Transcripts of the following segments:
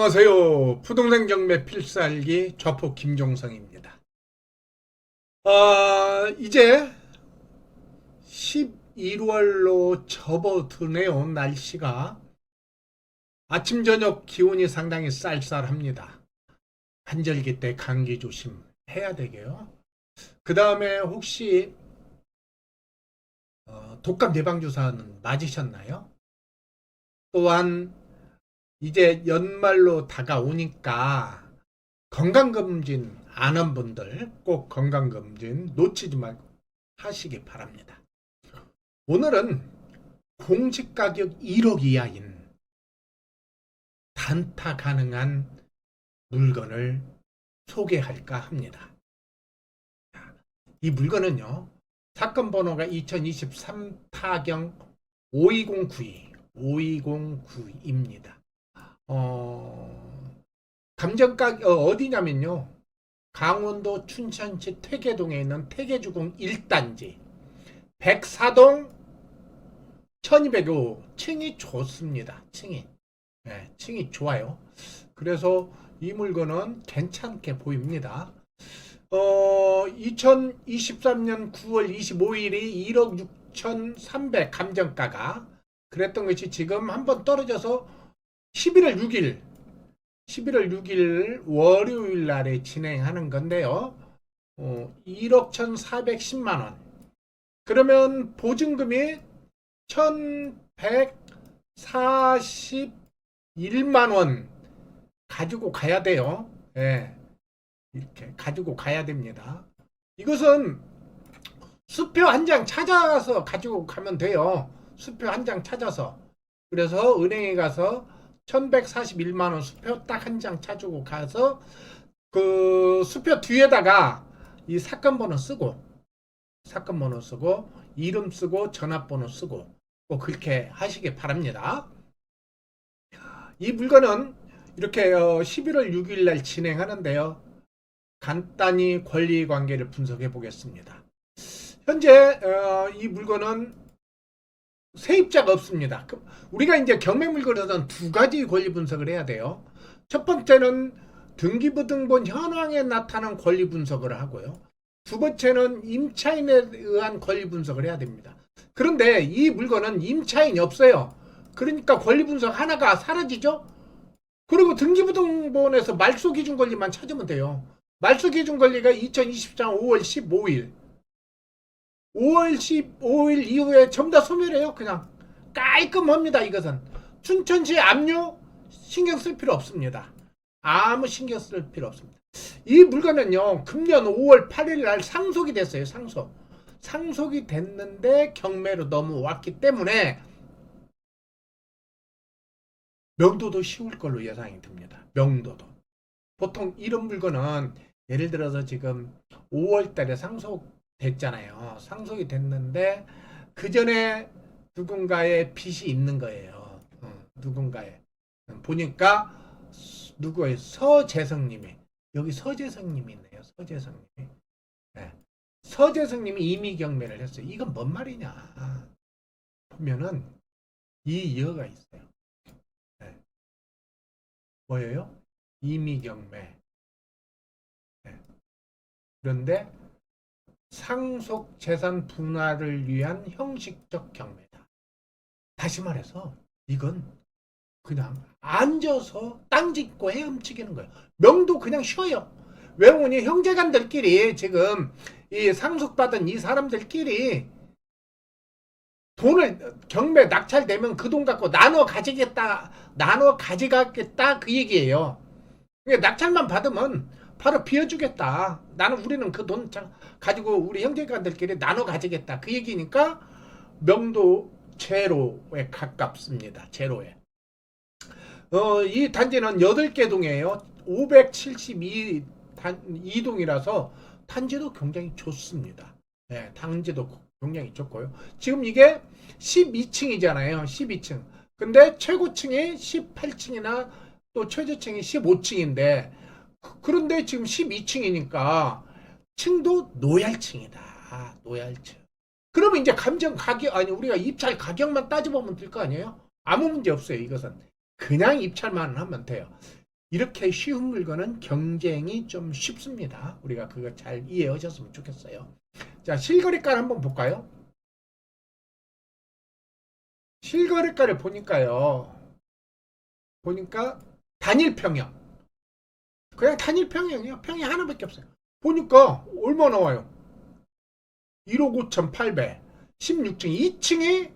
안녕하세요. 부동산 경매 필살기 좌포 김종성입니다. 아, 이제 11월로 접어드네요. 날씨가. 아침 저녁 기온이 상당히 쌀쌀합니다. 한절기 때 감기 조심해야 되게요. 그 다음에 혹시 어, 독감 예방 주사는 맞으셨나요? 또한 이제 연말로 다가오니까 건강검진 안 한 분들 꼭 건강검진 놓치지 말고 하시기 바랍니다. 오늘은 공시가격 1억 이하인 단타 가능한 물건을 소개할까 합니다. 이 물건은요, 사건 번호가 2023 타경 52092, 5209입니다. 어, 감정가 어, 어디냐면요. 강원도 춘천시 퇴계동에 있는 퇴계주공 1단지 104동 1205 층이 좋습니다. 층이. 네, 층이 좋아요. 그래서 이 물건은 괜찮게 보입니다. 어, 2023년 9월 25일이 1억 6,300 감정가가 그랬던 것이 지금 한번 떨어져서 11월 6일, 11월 6일 월요일 날에 진행하는 건데요. 어, 1억 1,410만 원. 그러면 보증금이 1,141만 원 가지고 가야 돼요. 예. 이렇게 가지고 가야 됩니다. 이것은 수표 한 장 찾아서 가지고 가면 돼요. 수표 한 장 찾아서. 그래서 은행에 가서 1141만 원 수표 딱 한 장 찾고 가서 그 수표 뒤에다가 이 사건 번호 쓰고 사건 번호 쓰고 이름 쓰고 전화번호 쓰고 꼭 그렇게 하시기 바랍니다. 이 물건은 이렇게 11월 6일 날 진행하는데요. 간단히 권리 관계를 분석해 보겠습니다. 현재 어, 이 물건은 세입자가 없습니다. 그 우리가 이제 경매 물건에서는 두 가지 권리 분석을 해야 돼요. 첫 번째는 등기부등본 현황에 나타난 권리 분석을 하고요. 두 번째는 임차인에 의한 권리 분석을 해야 됩니다. 그런데 이 물건은 임차인이 없어요. 그러니까 권리 분석 하나가 사라지죠? 그리고 등기부등본에서 말소 기준 권리만 찾으면 돼요. 말소 기준 권리가 2024년 5월 15일. 5월 15일 이후에 전부 다 소멸해요. 그냥 깔끔합니다. 이것은 춘천시 압류 신경 쓸 필요 없습니다. 아무 신경 쓸 필요 없습니다. 이 물건은요 금년 5월 8일 날 상속이 됐어요. 상속. 상속이 됐는데 경매로 넘어왔기 때문에 명도도 쉬울 걸로 예상이 듭니다. 명도도. 보통 이런 물건은 예를 들어서 지금 5월 달에 상속 됐잖아요. 상속이 됐는데 그 전에 누군가의 빚이 있는 거예요. 어, 누군가의. 보니까 누구의 서재성님이 여기 서재성님이 있네요. 서재성님이. 네. 서재성님이 이미 경매를 했어요. 이건 뭔 말이냐? 보면은 이 이어가 있어요. 네. 뭐예요? 이미 경매. 네. 그런데 상속 재산 분할을 위한 형식적 경매다. 다시 말해서 이건 그냥 앉아서 땅 짓고 헤엄치기는 거예요. 명도 그냥 쉬어요. 외우니 형제간들끼리 지금 이 상속받은 이 사람들끼리 돈을 경매 낙찰되면 그 돈 갖고 나눠 가지겠다, 나눠 가져가겠다 그 얘기예요. 그러니까 낙찰만 받으면 바로 비워주겠다. 나는 우리는 그 돈 가지고 우리 형제간들끼리 나눠 가지겠다 그 얘기니까 명도 제로에 가깝습니다. 제로에. 어, 이 단지는 8개 동이에요. 572 단, 2동이라서 단지도 굉장히 좋습니다. 네, 단지도 굉장히 좋고요. 지금 이게 12층이잖아요. 12층. 근데 최고층이 18층이나 또 최저층이 15층인데 그런데 지금 12층이니까 층도 노얄층이다. 노얄층. 그러면 이제 감정 가격 아니 우리가 입찰 가격만 따져보면 될 거 아니에요? 아무 문제 없어요. 이것은 그냥 입찰만 하면 돼요. 이렇게 쉬운 물건은 경쟁이 좀 쉽습니다. 우리가 그거 잘 이해하셨으면 좋겠어요. 자, 실거래가를 한번 볼까요? 실거래가를 보니까요. 보니까 단일 평형. 그냥 단일 평형이요. 평형 하나밖에 없어요. 보니까 얼마 나와요? 1억 5,800. 16층. 2층이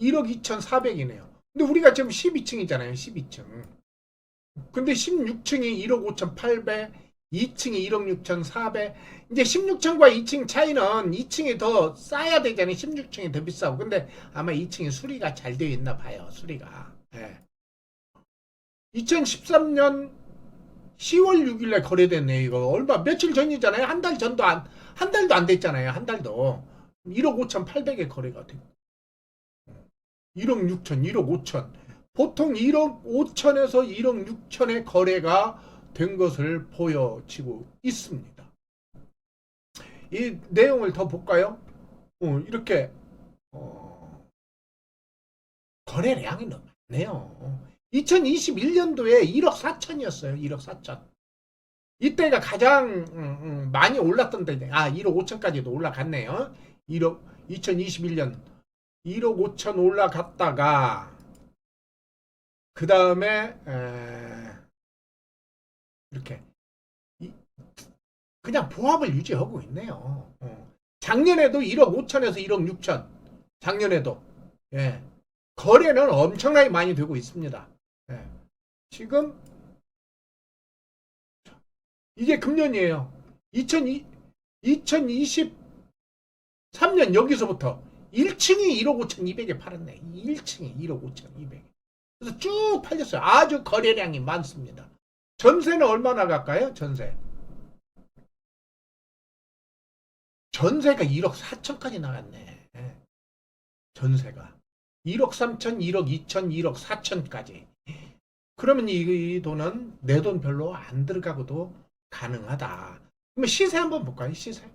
1억 2,400이네요. 근데 우리가 지금 12층이잖아요. 12층. 근데 16층이 1억 5,800, 2층이 1억 6,400. 이제 16층과 2층 차이는 2층이 더 싸야 되잖아요. 16층이 더 비싸고. 근데 아마 2층이 수리가 잘 되어 있나 봐요. 수리가. 예. 2013년 10월 6일에 거래됐네요. 이거 얼마 며칠 전이잖아요. 한 달 전도 안 한 달도 안 됐잖아요. 한 달도 1억 5,800에 거래가 됐고 1억 6천, 1억 5천. 보통 1억 5천에서 1억 6천의 거래가 된 것을 보여지고 있습니다. 이 내용을 더 볼까요? 어, 이렇게 어, 거래량이 너무 많네요. 2021년도에 1억 4천이었어요. 1억 4천. 이때가 가장 음, 음, 많이 올랐던 때, 아 1억 5천까지도 올라갔네요. 1억 2021년 1억 5천 올라갔다가 그 다음에 이렇게 이- 그냥 보합을 유지하고 있네요. 어. 작년에도 1억 5천에서 1억 6천 작년에도 예. 거래는 엄청나게 많이 되고 있습니다. 예. 지금 이게 금년이에요. 2002, 2023년 여기서부터 1층이 1억 5천 2백에 팔았네. 1층이 1억 5천 2백. 그래서 쭉 팔렸어요. 아주 거래량이 많습니다. 전세는 얼마나 갈까요? 전세. 전세가 1억 4천까지 나갔네. 예. 전세가. 1억 3천, 1억 2천, 1억 4천까지. 그러면 이, 이 돈은 내 돈 별로 안 들어가고도 가능하다. 그러면 시세 한번 볼까요? 시세.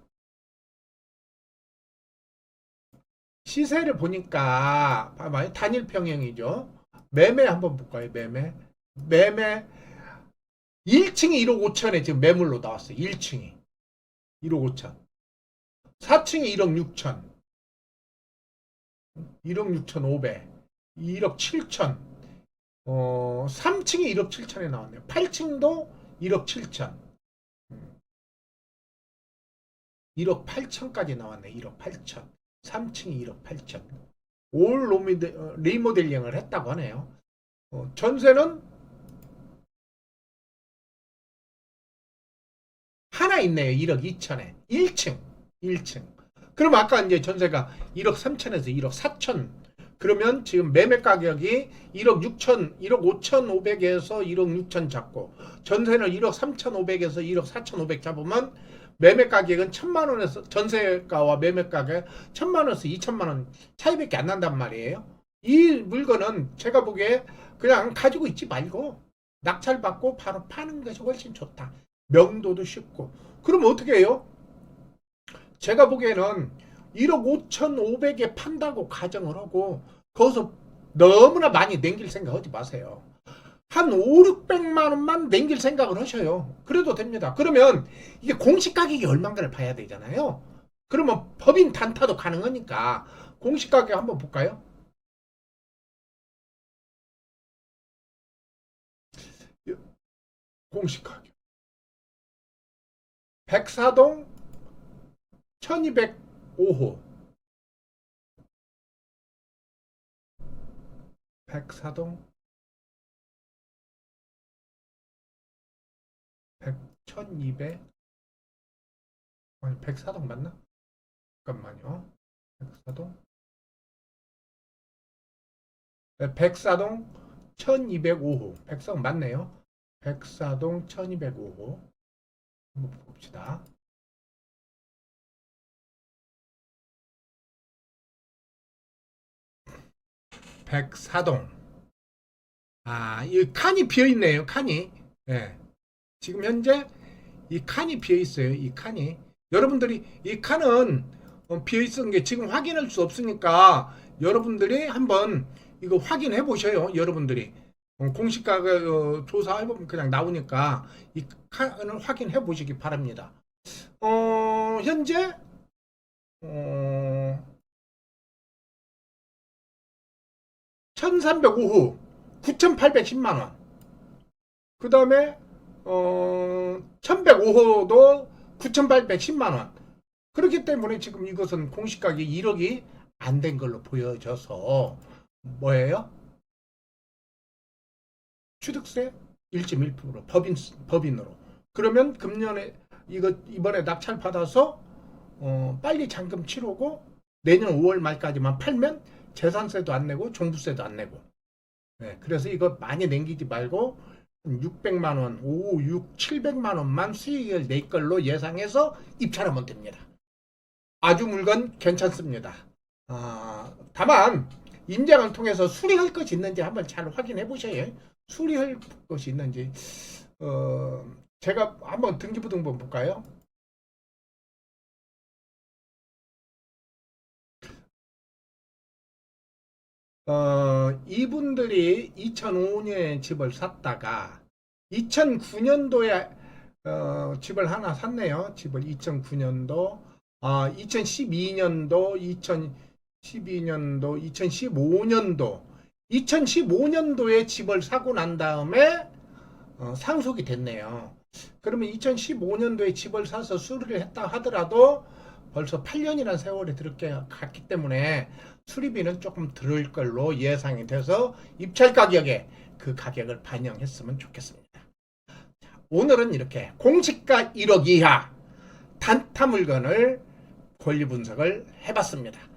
시세를 보니까 봐봐요. 단일 평형이죠. 매매 한번 볼까요? 매매. 매매 1층이 1억 5천에 지금 매물로 나왔어요. 1층이 1억 5천. 4층이 1억 6천. 1억 6천 5백. 1억 7천. 어, 3층이 1억 7천에 나왔네요. 8층도 1억 7천. 1억 8천까지 나왔네. 1억 8천. 3층이 1억 8천. 올 로미데, 어, 리모델링을 했다고 하네요. 어, 전세는 하나 있네요. 1억 2천에. 1층. 1층. 그럼 아까 이제 전세가 1억 3천에서 1억 4천. 그러면 지금 매매 가격이 1억 6천, 1억 5천 5백에서 1억 6천 잡고 전세는 1억 3천 5백에서 1억 4천 5백 잡으면 매매 가격은 천만 원에서 전세가와 매매 가격 천만 원에서 2천만 원 차이밖에 안 난단 말이에요. 이 물건은 제가 보기에 그냥 가지고 있지 말고 낙찰 받고 바로 파는 것이 훨씬 좋다. 명도도 쉽고. 그럼 어떻게 해요? 제가 보기에는 1억 5천 5백에 판다고 가정을 하고 거기서 너무나 많이 남길 생각 하지 마세요. 한 5, 600만 원만 남길 생각을 하셔요. 그래도 됩니다. 그러면 이게 공시 가격이 얼마인가를 봐야 되잖아요. 그러면 법인 단타도 가능하니까 공시 가격 한번 볼까요? 공시 가격. 백사동 1205호. 백사동 100, 1200 아니 백사동 맞나? 잠깐만요. 백사동 네, 백사동 1205호. 백사동 맞네요. 백사동 1205호. 한번 봅시다. 백사동. 아, 이 칸이 비어 있네요. 칸이. 예. 지금 현재 이 칸이 비어 있어요. 이 칸이. 여러분들이 이 칸은 어, 비어 있는 게 지금 확인할 수 없으니까 여러분들이 한번 이거 확인해 보셔요. 여러분들이. 어, 공시가가 어, 조사해 보면 그냥 나오니까 이 칸을 확인해 보시기 바랍니다. 어, 현재 어, 1305호 9810만 원. 그 다음에 어, 1105호도 9810만 원. 그렇기 때문에 지금 이것은 공시가격이 1억이 안 된 걸로 보여져서 뭐예요? 취득세 1.1% 법인 법인으로. 그러면 금년에 이거 이번에 낙찰 받아서 어, 빨리 잔금 치르고 내년 5월 말까지만 팔면 재산세도 안 내고 종부세도 안 내고. 네, 그래서 이거 많이 남기지 말고 600만 원, 5, 6, 700만 원만 수익을 낼 걸로 예상해서 입찰하면 됩니다. 아주 물건 괜찮습니다. 아, 다만 임장을 통해서 수리할 것이 있는지 한번 잘 확인해 보셔요. 수리할 것이 있는지. 어, 제가 한번 등기부등본 볼까요? 어, 이분들이 2005년에 집을 샀다가 2009년도에 어, 집을 하나 샀네요. 집을 2009년도, 아, 2012년도, 2012년도, 2015년도, 2015년도에 집을 사고 난 다음에 어, 상속이 됐네요. 그러면 2015년도에 집을 사서 수리를 했다 하더라도 벌써 8년이라는 세월이 들게 갔기 때문에 수리비는 조금 들을 걸로 예상이 돼서 입찰 가격에 그 가격을 반영했으면 좋겠습니다. 자, 오늘은 이렇게 공시가 1억 이하 단타 물건을 권리 분석을 해봤습니다.